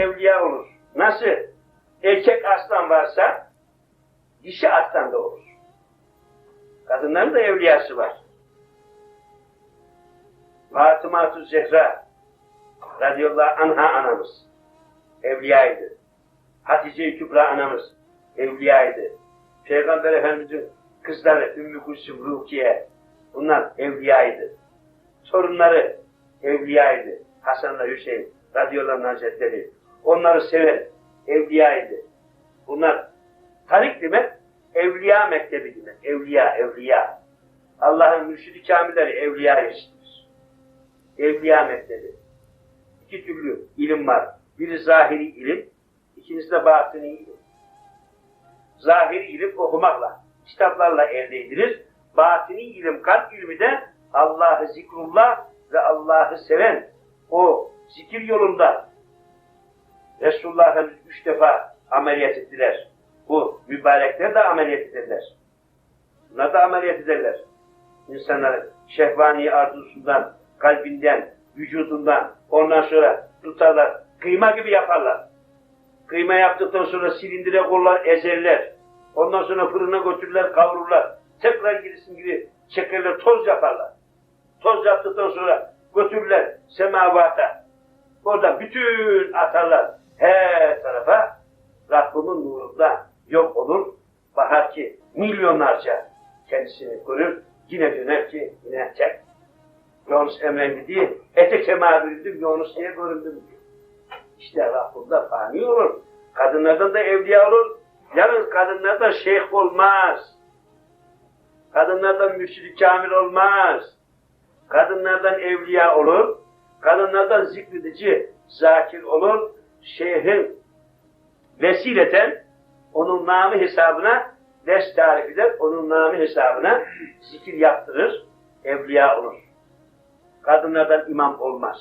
evliya olur. Nasıl? Erkek aslan varsa dişi aslan da olur. Kadınların da evliyası var. Fatıma Zehra radıyallahu anha anamız evliyaydı. Hatice Kübra anamız evliyaydı. Peygamber Efendimiz'in kızları Ümmü Gülsüm Rukiye bunlar evliyaydı. Torunları evliyaydı. Hasan'la Hüseyin radıyallahu anh hazretleri. Onları sever. Evliyaydı. Bunlar tarik demek evliya mektebi demek. Evliya, evliya. Allah'ın mürşidi kamilleri evliya yetiştirir. Evliya mektebi. İki türlü ilim var. Biri zahiri ilim, ikincisi de batini ilim. Zahiri ilim okumakla, kitaplarla elde edilir. Batini ilim, kalp ilmi de Allah'ı zikrullah ve Allah'ı seven o zikir yolunda Resulullah Efendimiz üç defa ameliyat ettiler. Bu mübarekler de ameliyat ederler. Bunlar da ameliyat ederler. İnsanları şehvani arzusundan, kalbinden, vücudundan ondan sonra tutarlar. Kıyma gibi yaparlar. Kıyma yaptıktan sonra silindire kollar ezerler. Ondan sonra fırına götürürler, kavururlar. Tekrar gerisin gibi çekerler, toz yaparlar. Toz yaptıktan sonra götürürler semavata. Orada bütün atarlar her tarafa Rabbimin nurunda yok olur. Bakar ki milyonlarca kendisini görür. Yine döner ki yine çek. Yunus Emre'nin dediği ete kema Yunus diye göründüm diyor. İşte Rabbimde fani olur. Kadınlardan da evliya olur. Yalnız kadınlardan şeyh olmaz. Kadınlardan mürşid kamil olmaz. Kadınlardan evliya olur. Kadınlardan zikredici zakir olur. Şeyhin vesileten onun namı hesabına ders tarif eder. Onun namı hesabına zikir yaptırır. Evliya olur. Kadınlardan imam olmaz.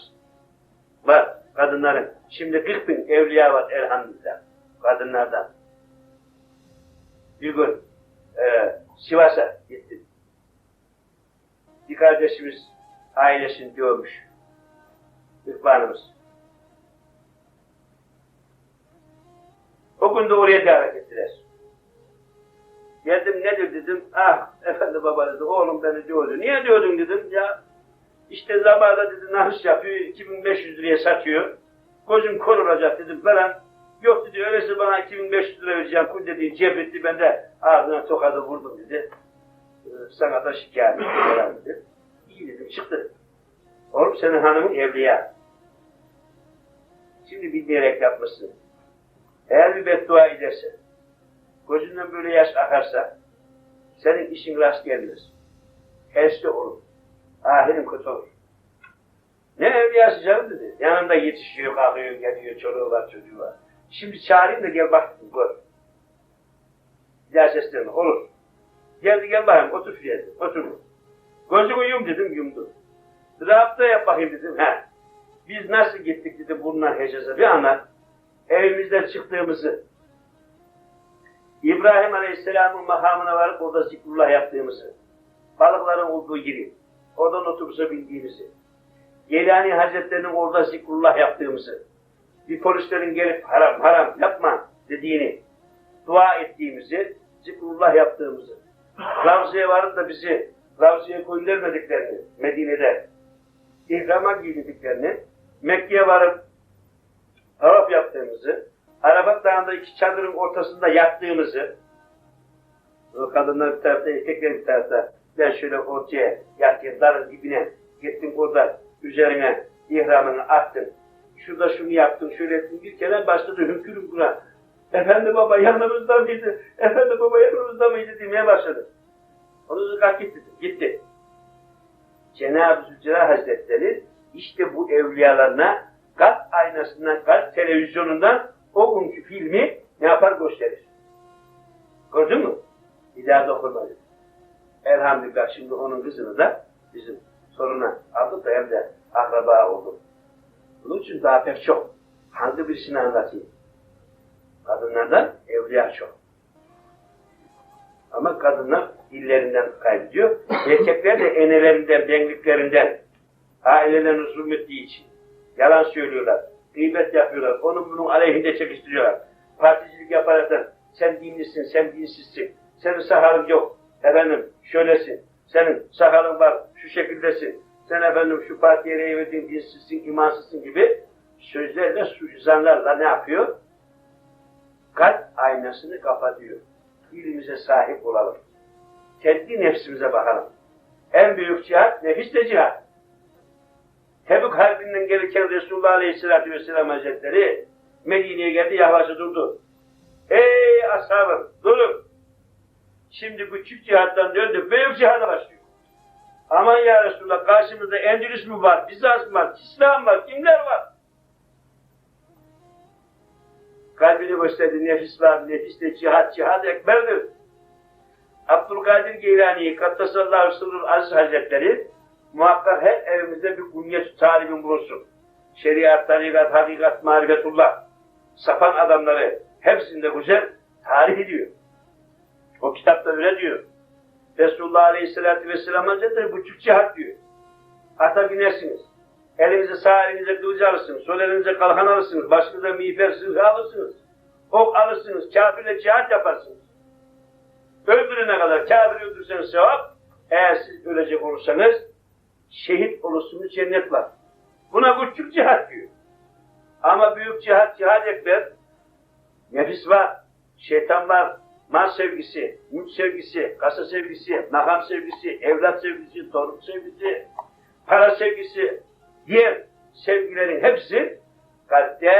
Var kadınların. Şimdi 40 bin evliya var elhamdülillah. Kadınlardan. Bir gün e, Sivas'a gittim. Bir kardeşimiz ailesini dövmüş. İhvanımız. Gün de oraya davet ettiler. Geldim nedir dedim. Ah efendi baba dedi oğlum beni diyordu. Niye diyordun dedim. Ya işte zamanında dedi nahış yapıyor. 2500 liraya satıyor. Gözüm kor dedim falan. Yok dedi öyleyse bana 2500 lira vereceğim. Kul dedi cebetti ben de ağzına tokadı vurdum dedi. Ee, sana da şikayet falan dedi. İyi dedim çıktı. Oğlum senin hanımın evliya. Şimdi bilmeyerek yapmışsın. Eğer bir beddua ederse, gözünden böyle yaş akarsa, senin işin rast gelmez. Heste olur. Ahirin kötü olur. Ne evliyası canım dedi. Yanında yetişiyor, kalkıyor, geliyor, çoluğu var, çocuğu var. Şimdi çağırayım da gel bak, gör. Bir daha seslenme, olur. Geldi gel bakayım, otur şuraya dedim, otur. Gözümü yum dedim, yumdu. Rabıta yap bakayım dedim, he. Biz nasıl gittik dedim bundan Hecaz'a bir anlat. Evimizden çıktığımızı, İbrahim Aleyhisselam'ın makamına varıp orada zikrullah yaptığımızı, balıkların olduğu gibi, oradan otobüse bindiğimizi, Geylani Hazretleri'nin orada zikrullah yaptığımızı, bir polislerin gelip haram haram yapma dediğini, dua ettiğimizi, zikrullah yaptığımızı, Ravza'ya varıp da bizi Ravza'ya göndermediklerini Medine'de, ihrama giydiklerini, Mekke'ye varıp tavaf yaptığımızı, Arafat Dağı'nda iki çadırın ortasında yattığımızı, o kadınlar bir tarafta, erkekler bir tarafta, ben şöyle ortaya yattım, darın dibine gittim orada üzerine ihramını attın. Şurada şunu yaptın, şöyle ettin. Bir kere başladı hünkür hünküre. Efendi baba yanımızda mıydı? Efendi baba yanımızda mıydı demeye başladı. Onu da kalk git dedim. Gitti. Cenab-ı Zülcelal Hazretleri işte bu evliyalarına kalp aynasından, kalp televizyonundan o günkü filmi ne yapar gösterir. Gördün mü? Bir daha da okurmadı. Elhamdülillah şimdi onun kızını da bizim soruna aldık da hem de akraba oldu. Bunun için daha pek çok. Hangi birisini anlatayım? Kadınlardan evliya çok. Ama kadınlar dillerinden kaybediyor. Erkekler de enelerinden, benliklerinden, ailelerine zulmettiği için yalan söylüyorlar. Gıybet yapıyorlar. Onun bunun aleyhinde çekiştiriyorlar. Particilik yaparken sen dinlisin, sen dinsizsin. Senin sakalın yok. Efendim şöylesin. Senin sakalın var, şu şekildesin. Sen efendim şu partiye rey verdin, dinsizsin, imansızsın gibi sözlerle, suizanlarla ne yapıyor? Kalp aynasını kapatıyor. İlimize sahip olalım. Kendi nefsimize bakalım. En büyük cihat nefis de cihat. Tebük Harbi'nden gelirken Resulullah Aleyhisselatü Vesselam Hazretleri Medine'ye geldi, yavaşça durdu. Ey ashabım, durun. Şimdi küçük cihattan döndük, büyük cihada başlıyor. Aman ya Resulullah, karşımızda Endülüs mü var, Bizans mı var, İslam var, kimler var? Kalbini gösterdi, nefis var, nefis de cihat, cihat ekberdir. Abdülkadir Geylani, Kaddesallahu Sırrul Aziz Hazretleri, muhakkak her evimizde bir kunyet talibin bulunsun. Şeriat, tarikat, hakikat, marifetullah, sapan adamları hepsinde güzel tarih ediyor. O kitapta öyle diyor. Resulullah Aleyhisselatü Vesselam Hazretleri buçuk cihat diyor. Ata binersiniz. Elinize sağ elinize kılıcı alırsınız. Sol elinize kalkan alırsınız. Başınıza miğfer sırrı alırsınız. Ok alırsınız. Kafirle cihat yaparsınız. Öldürene kadar kafir öldürseniz sevap. Eğer siz ölecek olursanız şehit olursunuz cennet var. Buna küçük cihat diyor. Ama büyük cihat, cihat ekber. Nefis var, şeytan var, mal sevgisi, mülk sevgisi, kasa sevgisi, makam sevgisi, evlat sevgisi, torun sevgisi, para sevgisi, diğer sevgilerin hepsi kalpte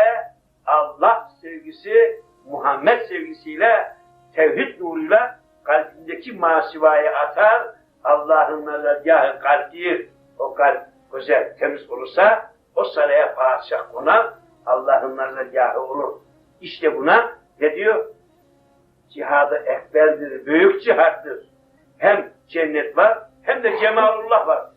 Allah sevgisi, Muhammed sevgisiyle, tevhid nuruyla kalbindeki masivayı atar, Allah'ın nazargahı kalptir. O kalp güzel, temiz olursa o saraya padişah konar, Allah'ın nazargahı olur. İşte buna ne diyor? Cihadı ekberdir, büyük cihattır. Hem cennet var, hem de cemalullah var.